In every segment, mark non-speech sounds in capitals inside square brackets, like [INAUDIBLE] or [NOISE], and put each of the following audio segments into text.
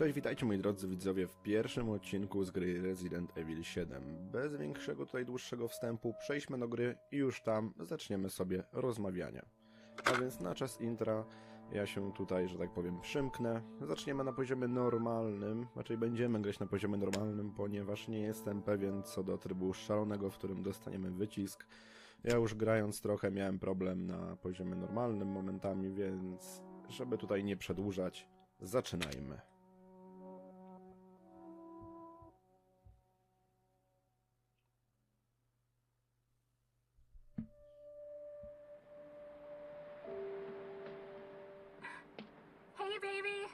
Cześć, witajcie moi drodzy widzowie w pierwszym odcinku z gry Resident Evil 7. Bez większego tutaj dłuższego wstępu przejdźmy do gry i już tam zaczniemy sobie rozmawianie. A więc na czas intra ja się tutaj, że tak powiem, przymknę. Zaczniemy na poziomie normalnym, raczej będziemy grać na poziomie normalnym, ponieważ nie jestem pewien co do trybu szalonego, w którym dostaniemy wycisk. Ja już grając trochę miałem problem na poziomie normalnym momentami, więc żeby tutaj nie przedłużać, zaczynajmy. Baby!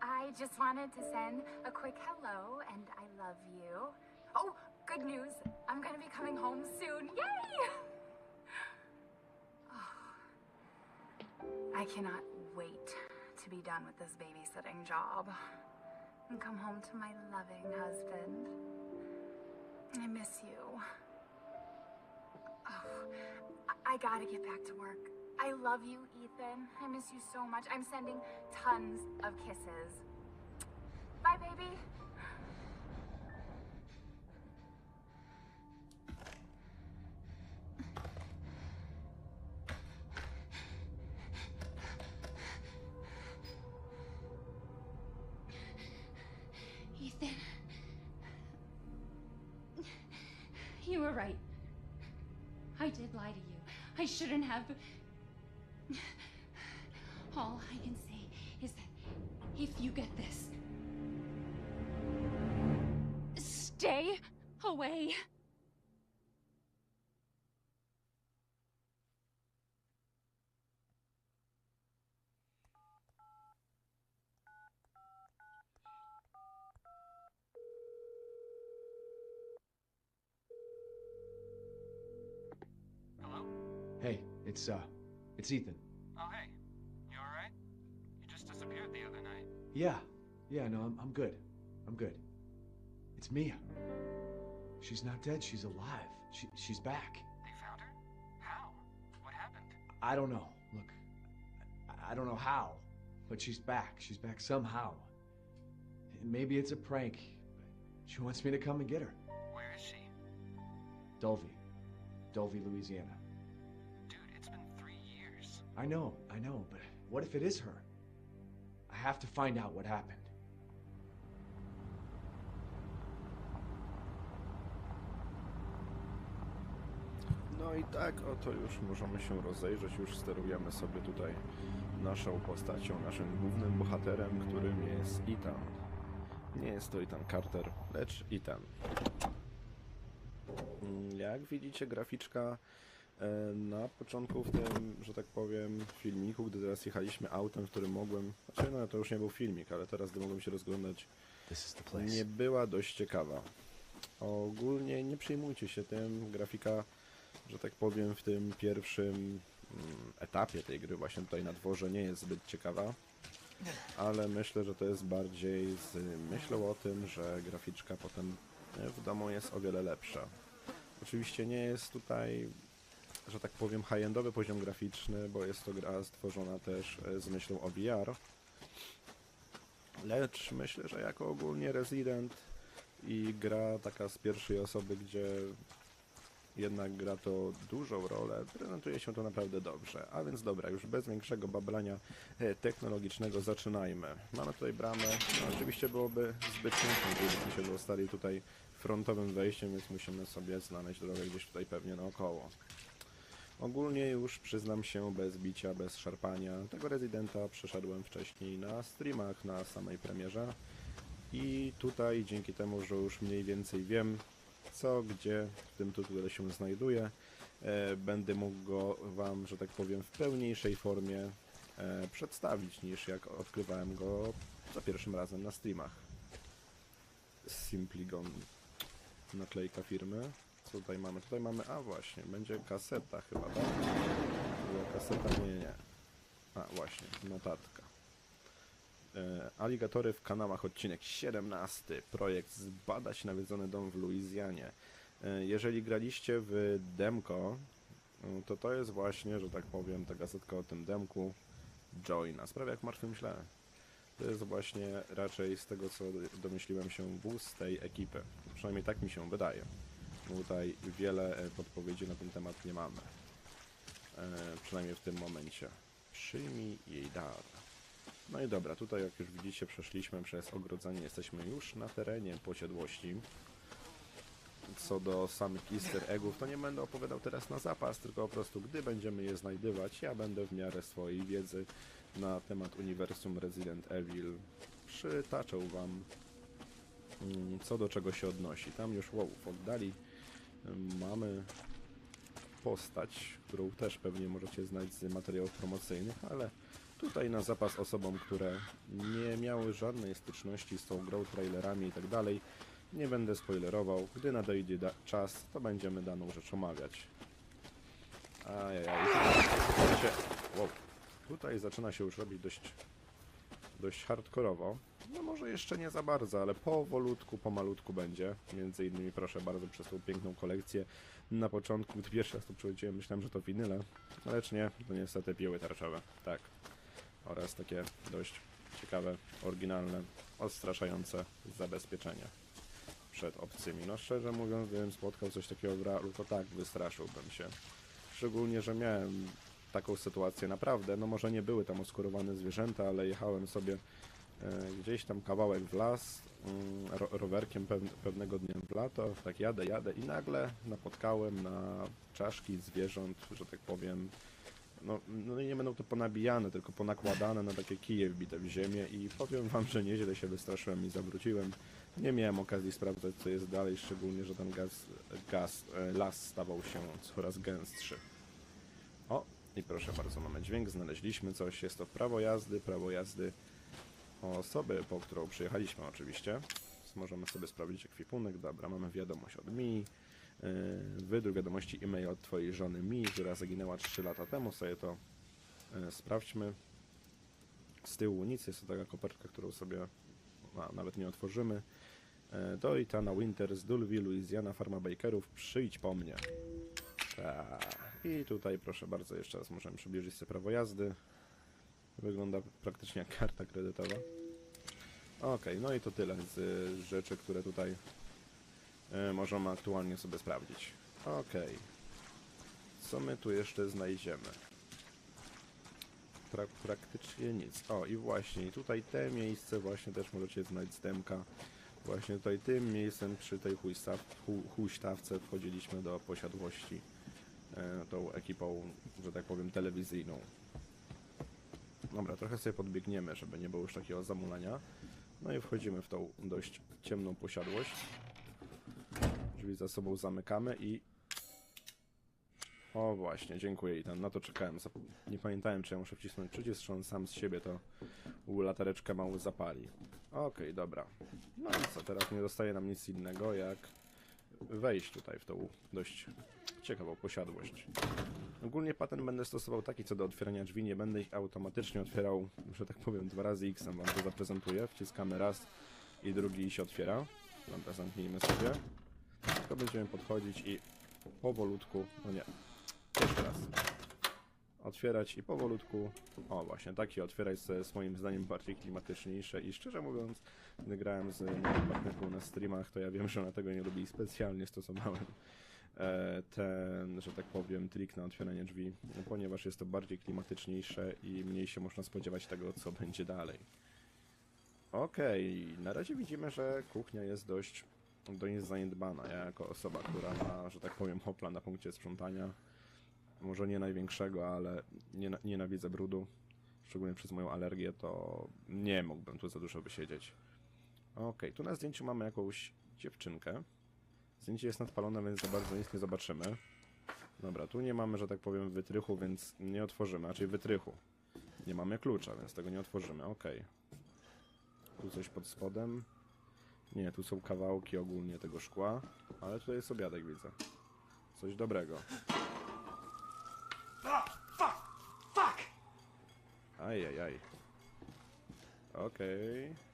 I just wanted to send a quick hello and I love you. Oh, good news! I'm gonna be coming home soon. Yay! Oh, [SIGHS] I cannot wait to be done with this babysitting job and come home to my loving husband. I miss you. Oh, [SIGHS] I, I gotta get back to work. I love you, Ethan. I miss you so much. I'm sending tons of kisses. Bye, baby. Ethan. You were right. I did lie to you. I shouldn't have. All I can say is that if you get this, stay away. Hello? Hey, it's uh, it's Ethan. Yeah, yeah, no, I'm, I'm good. I'm good. It's Mia. She's not dead. She's alive. She, she's back. They found her? How? What happened? I don't know. Look, I, I don't know how, but she's back. She's back somehow. And maybe it's a prank, but she wants me to come and get her. Where is she? Dulvey, Dulvey, Louisiana. Dude, it's been three years. I know, I know, but what if it is her? Have to find out what happened. No i tak oto już możemy się rozejrzeć, już sterujemy sobie tutaj naszą postacią, naszym głównym bohaterem, którym jest Ethan. Nie jest to Ethan Carter, lecz Ethan. Mm, Jak widzicie, graficzka na początku w tym, że tak powiem, filmiku, gdy teraz jechaliśmy autem, w którym mogłem, znaczy no to już nie był filmik, ale teraz gdy mogłem się rozglądać nie była dość ciekawa. Ogólnie nie przejmujcie się tym. Grafika, że tak powiem, w tym pierwszym mm, etapie tej gry, właśnie tutaj na dworze, nie jest zbyt ciekawa. Ale myślę, że to jest bardziej z myślą o tym, że graficzka potem e, w domu jest o wiele lepsza. Oczywiście nie jest tutaj, że tak powiem, high-endowy poziom graficzny, bo jest to gra stworzona też e, z myślą o VR. Lecz myślę, że jako ogólnie Resident i gra taka z pierwszej osoby, gdzie jednak gra to dużą rolę, prezentuje się to naprawdę dobrze. A więc dobra, już bez większego bablania e, technologicznego zaczynajmy. Mamy tutaj bramę, no, oczywiście byłoby zbyt pięknie, gdybyśmy się dostali tutaj frontowym wejściem, więc musimy sobie znaleźć drogę gdzieś tutaj pewnie naokoło. Ogólnie już przyznam się bez bicia, bez szarpania. Tego rezydenta przeszedłem wcześniej na streamach, na samej premierze. I tutaj dzięki temu, że już mniej więcej wiem co, gdzie w tym tytule się znajduje, e, będę mógł go Wam, że tak powiem, w pełniejszej formie e, przedstawić niż jak odkrywałem go za pierwszym razem na streamach. Simpligon naklejka firmy. Co tutaj mamy? Tutaj mamy, a właśnie, będzie kaseta chyba, tak? Była kaseta, nie, nie. A, właśnie, notatka. E, aligatory w kanałach, odcinek 17. Projekt Zbadać nawiedzony dom w Luizjanie. E, jeżeli graliście w demko, e, to to jest właśnie, że tak powiem, ta gazetka o tym demku Joina. Sprawia jak martwym źle. to jest właśnie raczej z tego co domyśliłem się wóz tej ekipy. Przynajmniej tak mi się wydaje. Tutaj wiele e, podpowiedzi na ten temat nie mamy. E, przynajmniej w tym momencie. Przyjmij jej dar. No i dobra, tutaj jak już widzicie przeszliśmy przez ogrodzenie, jesteśmy już na terenie posiadłości. Co do samych easter eggów, to nie będę opowiadał teraz na zapas, tylko po prostu gdy będziemy je znajdywać, ja będę w miarę swojej wiedzy na temat uniwersum Resident Evil przytaczał wam mm, co do czego się odnosi. Tam już wow, oddali mamy postać, którą też pewnie możecie znać z materiałów promocyjnych, ale tutaj na zapas osobom, które nie miały żadnej styczności z tą grą, trailerami i tak dalej, nie będę spoilerował. Gdy nadejdzie czas, to będziemy daną rzecz omawiać. Ajajaj. Wow. Tutaj zaczyna się już robić dość, dość hardkorowo. No może jeszcze nie za bardzo, ale powolutku, pomalutku będzie. Między innymi proszę bardzo przez tą piękną kolekcję. Na początku, gdy pierwszy raz tu przychodziłem, myślałem, że to winyle, lecz nie, to niestety piły tarczowe. Tak. Oraz takie dość ciekawe, oryginalne, odstraszające zabezpieczenia przed obcymi. No szczerze mówiąc, gdybym spotkał coś takiego w realu, to tak, wystraszyłbym się. Szczególnie, że miałem taką sytuację naprawdę, no może nie były tam oskurowane zwierzęta, ale jechałem sobie e, gdzieś tam kawałek w las, mm, ro, rowerkiem pew, pewnego dnia w lato, tak jadę, jadę i nagle napotkałem na czaszki zwierząt, że tak powiem, no, no nie będą to ponabijane, tylko ponakładane na takie kije wbite w ziemię i powiem wam, że nieźle się wystraszyłem i zawróciłem. Nie miałem okazji sprawdzać, co jest dalej, szczególnie, że ten gaz, gaz, e, las stawał się coraz gęstszy. I proszę bardzo, mamy dźwięk, znaleźliśmy coś. Jest to prawo jazdy, prawo jazdy osoby, po którą przyjechaliśmy oczywiście. Więc możemy sobie sprawdzić ekwipunek. Dobra, mamy wiadomość od Mi. Yy, Wydruk wiadomości e-mail od twojej żony Mi, która zaginęła 3 lata temu. Sobie to yy, sprawdźmy. Z tyłu nic, jest to taka kopertka, którą sobie a, nawet nie otworzymy. Yy, Do Itana Winter z Dulville, Louisiana, Farma Bakerów, przyjdź po mnie. Tak. I tutaj proszę bardzo, jeszcze raz możemy przybliżyć sobie prawo jazdy. Wygląda praktycznie jak karta kredytowa. Okej, no i to tyle z rzeczy, które tutaj y, możemy aktualnie sobie sprawdzić. Okej. Co my tu jeszcze znajdziemy? Pra praktycznie nic. O, i właśnie, tutaj te miejsce właśnie też możecie znać z demka. Właśnie tutaj tym miejscem przy tej huśtaw, hu, huśtawce wchodziliśmy do posiadłości e, tą ekipą, że tak powiem, telewizyjną. Dobra, trochę sobie podbiegniemy, żeby nie było już takiego zamulania. No i wchodzimy w tą dość ciemną posiadłość. Drzwi za sobą zamykamy i... O właśnie, dziękuję i tam na to czekałem. Nie pamiętałem, czy ja muszę wcisnąć przycisk, czy on sam z siebie to latareczkę mało zapali. Okej, dobra. No i co, teraz nie zostaje nam nic innego, jak wejść tutaj w tą dość ciekawą posiadłość. Ogólnie patent będę stosował taki co do otwierania drzwi, nie będę ich automatycznie otwierał, że tak powiem, dwa razy X wam to zaprezentuję. Wciskamy raz i drugi się otwiera. Dobra, zamknijmy sobie. Tylko będziemy podchodzić i powolutku, no nie, jeszcze raz. Otwierać i powolutku, o właśnie, taki otwierać jest moim zdaniem bardziej klimatyczniejsze i szczerze mówiąc, gdy grałem z moją partnerką na streamach, to ja wiem, że ona tego nie lubi i specjalnie stosowałem ten, że tak powiem, trik na otwieranie drzwi, ponieważ jest to bardziej klimatyczniejsze i mniej się można spodziewać tego, co będzie dalej. Okej, na razie widzimy, że kuchnia jest dość, dość zaniedbana. Ja jako osoba, która ma, że tak powiem, hopla na punkcie sprzątania, może nie największego, ale nie, nienawidzę brudu, szczególnie przez moją alergię, to nie mógłbym tu za dużo wysiedzieć. Okej, tu na zdjęciu mamy jakąś dziewczynkę. Zdjęcie jest nadpalone, więc za bardzo nic nie zobaczymy. Dobra, tu nie mamy, że tak powiem, wytrychu, więc nie otworzymy, raczej wytrychu. Nie mamy klucza, więc tego nie otworzymy, okej. Tu coś pod spodem. Nie, tu są kawałki ogólnie tego szkła, ale tutaj jest obiadek, widzę. Coś dobrego. Ajajaj. Okej. E,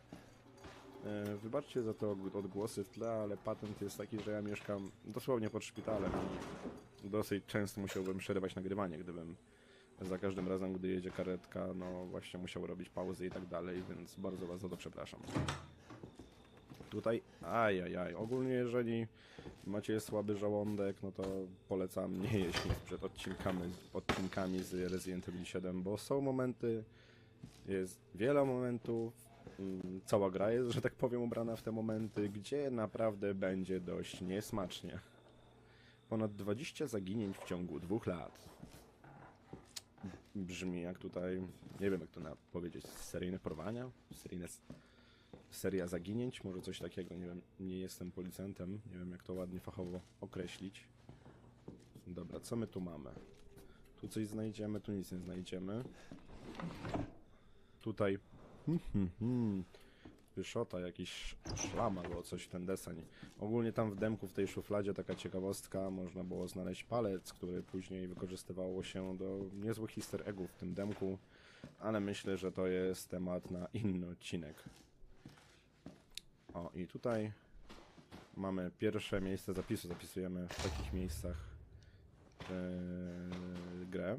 Wybaczcie za te od- odgłosy w tle, ale patent jest taki, że ja mieszkam dosłownie pod szpitalem i dosyć często musiałbym przerywać nagrywanie, gdybym za każdym razem, gdy jedzie karetka, no właśnie musiał robić pauzy i tak dalej, więc bardzo was za to przepraszam. Tutaj, ajajaj, ogólnie jeżeli macie słaby żołądek, no to polecam nie jeść nic przed odcinkami, odcinkami z Resident Evil 7, bo są momenty, jest wiele momentów, cała gra jest, że tak powiem, ubrana w te momenty, gdzie naprawdę będzie dość niesmacznie. Ponad 20 zaginięć w ciągu dwóch lat. Brzmi jak tutaj, nie wiem jak to powiedzieć, seryjne porwania? Seryjne, seria zaginięć? Może coś takiego, nie wiem, nie jestem policjantem, nie wiem jak to ładnie fachowo określić. Dobra, co my tu mamy? Tu coś znajdziemy, tu nic nie znajdziemy. Tutaj Hmm, hmm, hmm. Pyszota, jakiś szlam albo coś w ten deseń. Ogólnie tam w demku, w tej szufladzie, taka ciekawostka, można było znaleźć palec, który później wykorzystywało się do niezłych easter eggów w tym demku, ale myślę, że to jest temat na inny odcinek. O, i tutaj mamy pierwsze miejsce zapisu. Zapisujemy w takich miejscach yy, grę.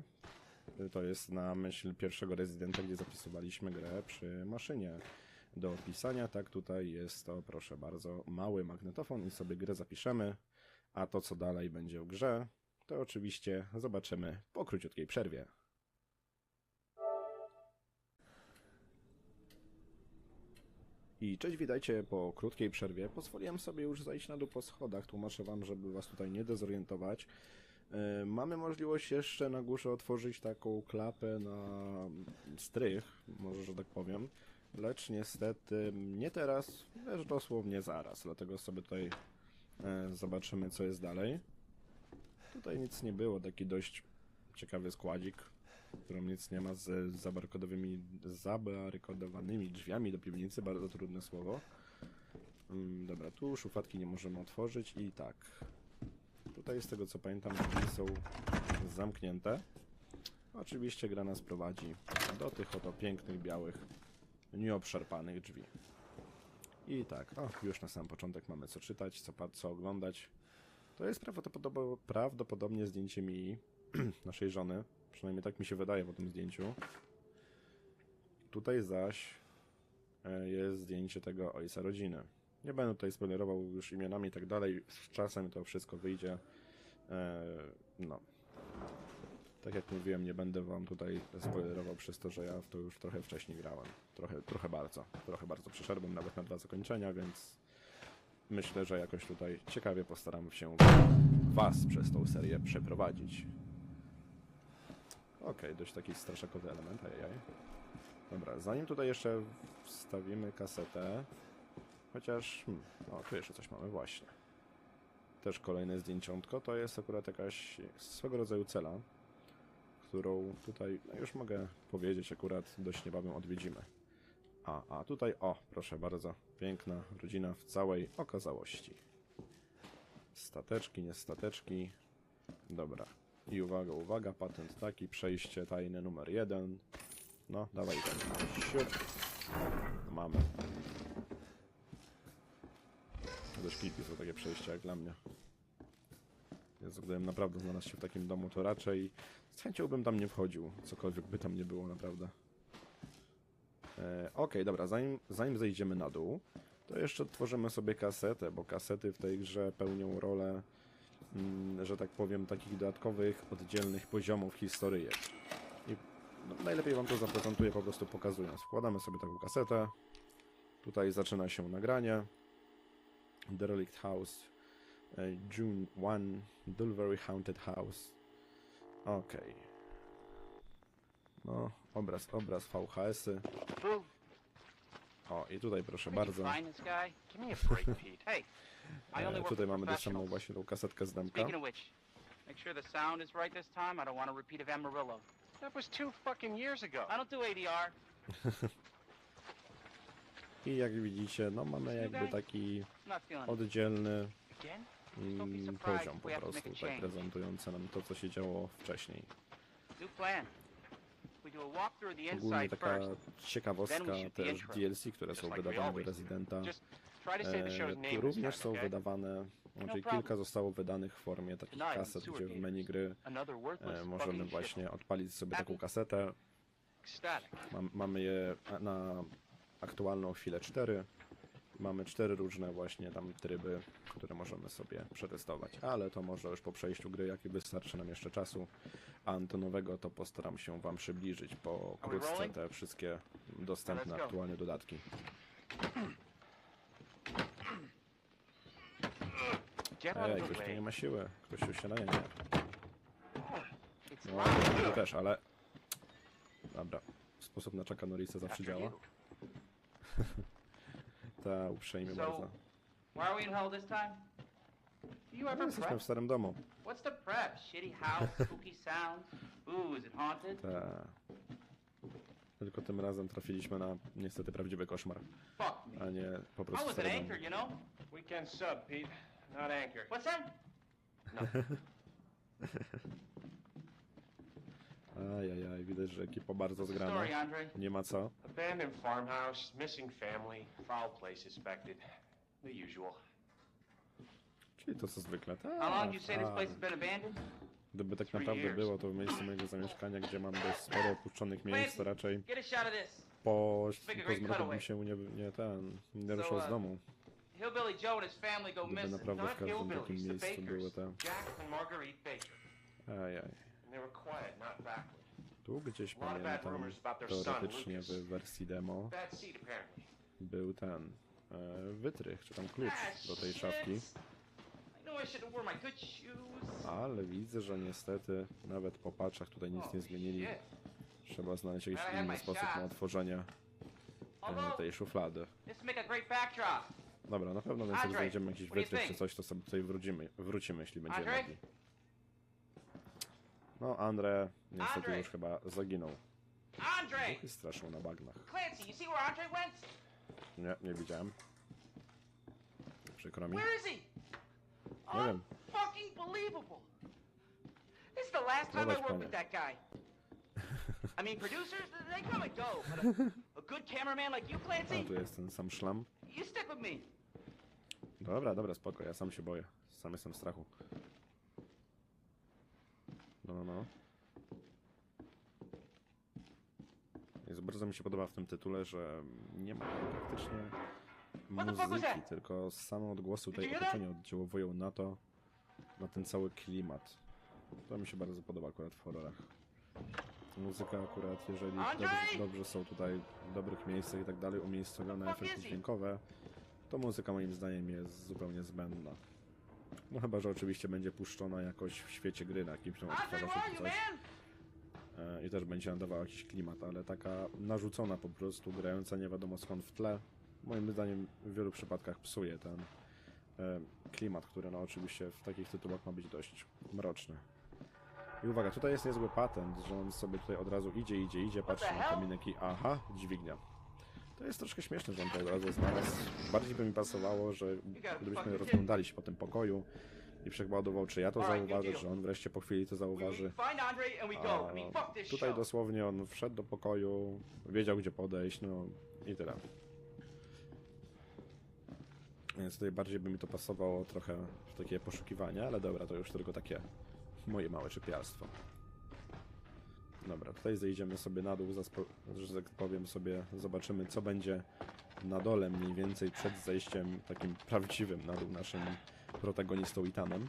To jest na myśl pierwszego rezydenta, gdzie zapisywaliśmy grę przy maszynie do opisania. Tak, tutaj jest to, proszę bardzo, mały magnetofon i sobie grę zapiszemy. A to, co dalej będzie w grze, to oczywiście zobaczymy po króciutkiej przerwie. I cześć, witajcie po krótkiej przerwie. Pozwoliłem sobie już zejść na dół po schodach. Tłumaczę wam, żeby was tutaj nie dezorientować. E, Mamy możliwość jeszcze na górze otworzyć taką klapę na strych, może że tak powiem. Lecz niestety nie teraz, lecz dosłownie zaraz. Dlatego sobie tutaj e, zobaczymy, co jest dalej. Tutaj nic nie było, taki dość ciekawy składzik, w którym nic nie ma z zabarkodowymi, zabarkodowanymi drzwiami do piwnicy, bardzo trudne słowo. Mm, Dobra, tu szufladki nie możemy otworzyć i tak. Tutaj z tego co pamiętam drzwi są zamknięte. Oczywiście gra nas prowadzi do tych oto pięknych, białych, nieobszarpanych drzwi. I tak, o, już na sam początek mamy co czytać, co, co oglądać. To jest prawdopodobnie, prawdopodobnie zdjęcie mi [CLEARS THROAT] naszej żony. Przynajmniej tak mi się wydaje po tym zdjęciu. Tutaj zaś e, jest zdjęcie tego ojca rodziny. Nie będę tutaj spoilerował już imionami i tak dalej. Z czasem to wszystko wyjdzie. E, no. Tak jak mówiłem, nie będę wam tutaj spoilerował przez to, że ja w to już trochę wcześniej grałem. Trochę, trochę bardzo. Trochę bardzo przeszedłem nawet na dwa zakończenia, więc myślę, że jakoś tutaj ciekawie postaram się was przez tą serię przeprowadzić. Okej, dość taki straszakowy element, ajajaj. Dobra, zanim tutaj jeszcze wstawimy kasetę, chociaż, hmm, o, tu jeszcze coś mamy właśnie. Też kolejne zdjęciątko, to jest akurat jakaś swego rodzaju cela, którą tutaj, no już mogę powiedzieć, akurat dość niebawem odwiedzimy. A, a tutaj, o, proszę bardzo, piękna rodzina w całej okazałości. Stateczki, nie stateczki. Dobra. I uwaga, uwaga, patent taki, przejście tajne numer jeden. No, dawaj. Siup. Mamy. Dość są takie przejścia jak dla mnie. Więc gdybym naprawdę znalazł się w takim domu, to raczej z chęcią bym tam nie wchodził, cokolwiek by tam nie było, naprawdę. E, Okej, dobra, zanim, zanim zejdziemy na dół, to jeszcze tworzymy sobie kasetę, bo kasety w tej grze pełnią rolę, mm, że tak powiem, takich dodatkowych, oddzielnych poziomów historyjek. I no, najlepiej wam to zaprezentuję po prostu pokazując. Wkładamy sobie taką kasetę, tutaj zaczyna się nagranie. Derelict House, e, June 1, Dulvery Haunted House. Okej. No, obraz, obraz VHS-y. O, i tutaj proszę bardzo. [LAUGHS] E, tutaj mamy dosamą professionals. właśnie tą kasetkę z demka. Make sure the sound is right this time. I don't want a repeat of Amarillo. That was two fucking years ago. I don't do ADR. [LAUGHS] I jak widzicie, no mamy jakby taki oddzielny mm, poziom po prostu tutaj prezentujący nam to, co się działo wcześniej. Ogólnie taka ciekawostka intro. DLC, które są wydawane do. Residenta. E, również są wydawane Znaczy kilka zostało wydanych w formie takich kaset, gdzie w menu gry e, możemy właśnie odpalić sobie taką kasetę. Mam, mamy je na aktualną chwilę 4. Mamy cztery różne właśnie tam tryby, które możemy sobie przetestować, ale to może już po przejściu gry, jak i wystarczy nam jeszcze czasu antenowego, to postaram się Wam przybliżyć pokrótce te wszystkie dostępne aktualnie dodatki. Ej, ktoś tu nie ma siły, ktoś tu się na nie nie. It's No, to też, ale... Dobra, sposób na Chucka Norrisa zawsze działa. Ta, uprzejmie So, bardzo. Why are we in hell this time? Do you No, ever jesteśmy prep? w starym domu. What's the prep? Shitty house, [LAUGHS] spooky sounds? Ooh, is it haunted? Ta. Tylko tym razem trafiliśmy na niestety prawdziwy koszmar, Fuck me. a nie po I prostu was an stary dom. anchor, you know? Weekend sub, Pete. Not anchor. What's that? [LAUGHS] [LAUGHS] Ajajaj, widać, że ekipa bardzo zgrana. Story, Andre. Nie ma co. Abandoned farmhouse, missing family, foul play suspected. The usual. Czyli to co zwykle. Tak, How long you say this tak. place has been abandoned? Gdyby tak Three naprawdę years. było to w miejscu mojego zamieszkania, gdzie mam dość sporo opuszczonych miejsc, to raczej Get a shot of this. po, po zmroku bym się nie, nie ten, nie ruszał z uh, domu. Hillbilly Joe and his family go Gdyby missing. naprawdę w każdym takim miejscu były te... Jack and Marguerite Baker. Ajaj. Tu gdzieś pamiętam, teoretycznie w wersji demo, był ten e, wytrych, czy tam klucz Ah, do tej szafki. Ale widzę, że niestety nawet po patchach tutaj nic nie Oh, zmienili. Trzeba znaleźć jakiś inny sposób na otworzenie e, tej szuflady. Dobra, na pewno więc jak Andrzej, znajdziemy jakiś wytrych czy coś, to sobie tutaj wrócimy, wrócimy jeśli będzie Andrzej? No, Andre niestety Andrzej! już chyba zaginął. Andre! I straszył na bagnach. Clancy, you see where Andre went? Nie, nie widziałem. Przykro mi. Where is he? Nie wiem. Fucking believable. This is the last time I worked with that guy. I mean, producers, they come and go, but a, a good cameraman like you, A Clancy, tu jest ten sam szlam. you stick with me. Dobra, dobra, spoko, ja sam się boję. Sam jestem w strachu. No, no, no. Jest, bardzo mi się podoba w tym tytule, że nie ma praktycznie muzyki, tylko same odgłosy tutaj otoczenia oddziaływują na to, na ten cały klimat. To mi się bardzo podoba akurat w horrorach. Muzyka akurat, jeżeli dobrze, dobrze są tutaj w dobrych miejscach i tak dalej umiejscowione efekty dźwiękowe, to muzyka moim zdaniem jest zupełnie zbędna. No chyba, że oczywiście będzie puszczona jakoś w świecie gry na jakimś tam odtwarzaczu czy coś. e, i też będzie nadawała jakiś klimat, ale taka narzucona po prostu, grająca nie wiadomo skąd w tle, moim zdaniem w wielu przypadkach psuje ten e, klimat, który no oczywiście w takich tytułach ma być dość mroczny. I uwaga, tutaj jest niezły patent, że on sobie tutaj od razu idzie, idzie, idzie, patrzy na kominek i aha, dźwignia. To jest troszkę śmieszne, że on to od razu znalazł. Bardziej by mi pasowało, że gdybyśmy rozglądali się po tym pokoju i przekładował, czy ja to zauważę, że on wreszcie po chwili to zauważy. A tutaj dosłownie on wszedł do pokoju, wiedział gdzie podejść, no i tyle. Więc tutaj bardziej by mi to pasowało trochę w takie poszukiwanie, ale dobra, to już tylko takie moje małe czepialstwo. Dobra, tutaj zejdziemy sobie na dół, że tak powiem sobie, zobaczymy co będzie na dole mniej więcej przed zejściem takim prawdziwym na dół naszym protagonistą Itanem.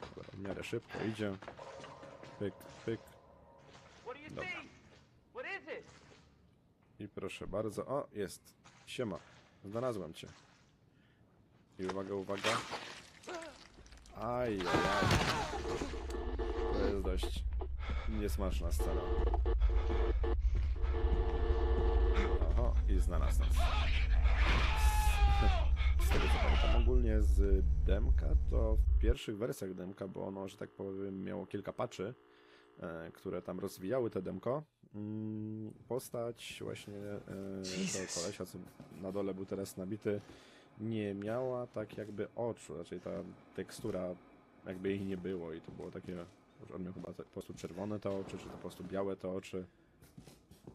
Dobra, w miarę szybko idzie. Pyk, pyk. Dobra. I proszę bardzo. O, jest. Siema. Znalazłem cię. I uwaga, uwaga. Aj, aj, aj. To jest dość niesmaczna scena. Oho, i znalazł nas. Z tego co pamiętam ogólnie z demka, to w pierwszych wersjach demka, bo ono, że tak powiem, miało kilka patchy, e, które tam rozwijały te demko. Mm, Postać właśnie e, tego kolesia, co na dole był teraz nabity, nie miała tak jakby oczu, raczej ta tekstura jakby jej nie było i to było takie, on miał chyba po prostu czerwone te oczy, czy to po prostu białe te oczy.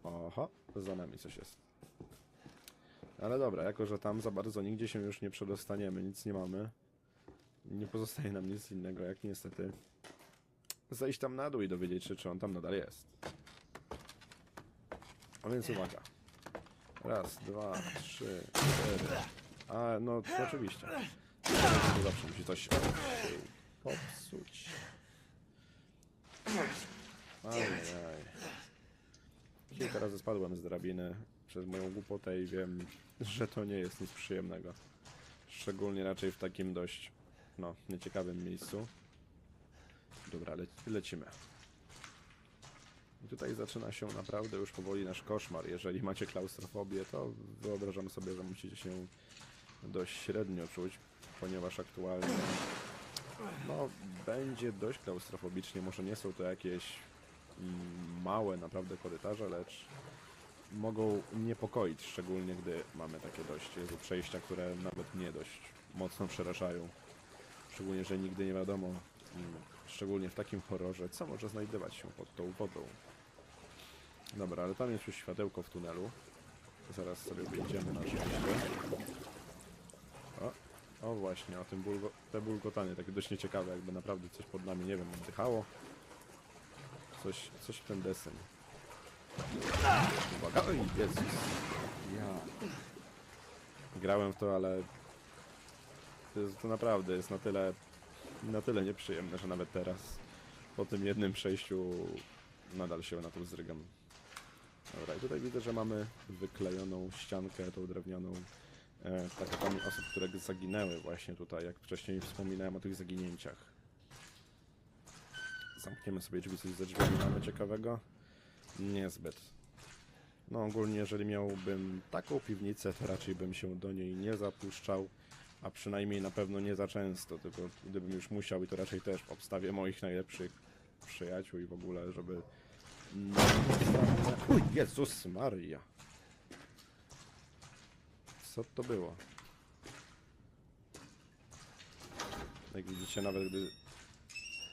Oho, za nami coś jest. Ale dobra, jako że tam za bardzo nigdzie się już nie przedostaniemy, nic nie mamy, nie pozostaje nam nic innego, jak niestety zejść tam na dół i dowiedzieć się, czy on tam nadal jest. A więc uwaga. Raz, dwa, trzy, cztery. A, no oczywiście. Zawsze musi coś popsuć. Ajaj. Kilka razy spadłem z drabiny przez moją głupotę i wiem, że to nie jest nic przyjemnego. Szczególnie raczej w takim dość, no, nieciekawym miejscu. Dobra, le lecimy. I tutaj zaczyna się naprawdę już powoli nasz koszmar. Jeżeli macie klaustrofobię, to wyobrażam sobie, że musicie się dość średnio czuć, ponieważ aktualnie no, będzie dość klaustrofobicznie. Może nie są to jakieś mm, małe naprawdę korytarze, lecz mogą niepokoić, szczególnie gdy mamy takie dość Jezu, przejścia, które nawet mnie dość mocno przerażają. Szczególnie, że nigdy nie wiadomo, mm, szczególnie w takim horrorze, co może znajdować się pod tą wodą. Dobra, ale tam jest już światełko w tunelu. Zaraz sobie wyjdziemy na szczęście. O, właśnie, o tym bulgo te bulgotanie, takie dość nieciekawe, jakby naprawdę coś pod nami, nie wiem, oddychało. Coś, coś w ten deseń. Uwaga, oj, Jezus. Ja. Grałem w to, ale to, jest, to naprawdę jest na tyle, na tyle nieprzyjemne, że nawet teraz, po tym jednym przejściu, nadal się na to zrygam. Dobra, i tutaj widzę, że mamy wyklejoną ściankę, tą drewnianą, e, takami osób, które zaginęły właśnie tutaj, jak wcześniej wspominałem o tych zaginięciach. Zamkniemy sobie drzwi, coś ze drzwiami mamy ciekawego. Niezbyt. No ogólnie, jeżeli miałbym taką piwnicę, to raczej bym się do niej nie zapuszczał, a przynajmniej na pewno nie za często, tylko gdybym już musiał i to raczej też w obstawie moich najlepszych przyjaciół i w ogóle, żeby... No, Uj, Jezus Maria! Co to było? Jak widzicie, nawet gdy...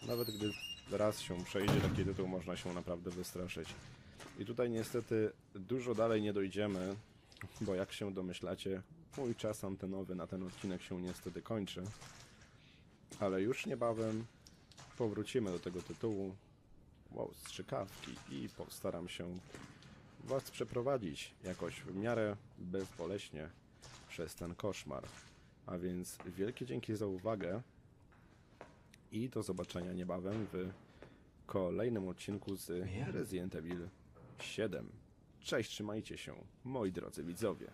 Nawet gdy raz się przejdzie taki tytuł, można się naprawdę wystraszyć. I tutaj niestety dużo dalej nie dojdziemy, bo jak się domyślacie, mój czas antenowy na ten odcinek się niestety kończy. Ale już niebawem powrócimy do tego tytułu. Wow, strzykawki i postaram się Was przeprowadzić jakoś w miarę bezboleśnie przez ten koszmar. A więc wielkie dzięki za uwagę i do zobaczenia niebawem w kolejnym odcinku z Resident Evil 7. Cześć, trzymajcie się, moi drodzy widzowie.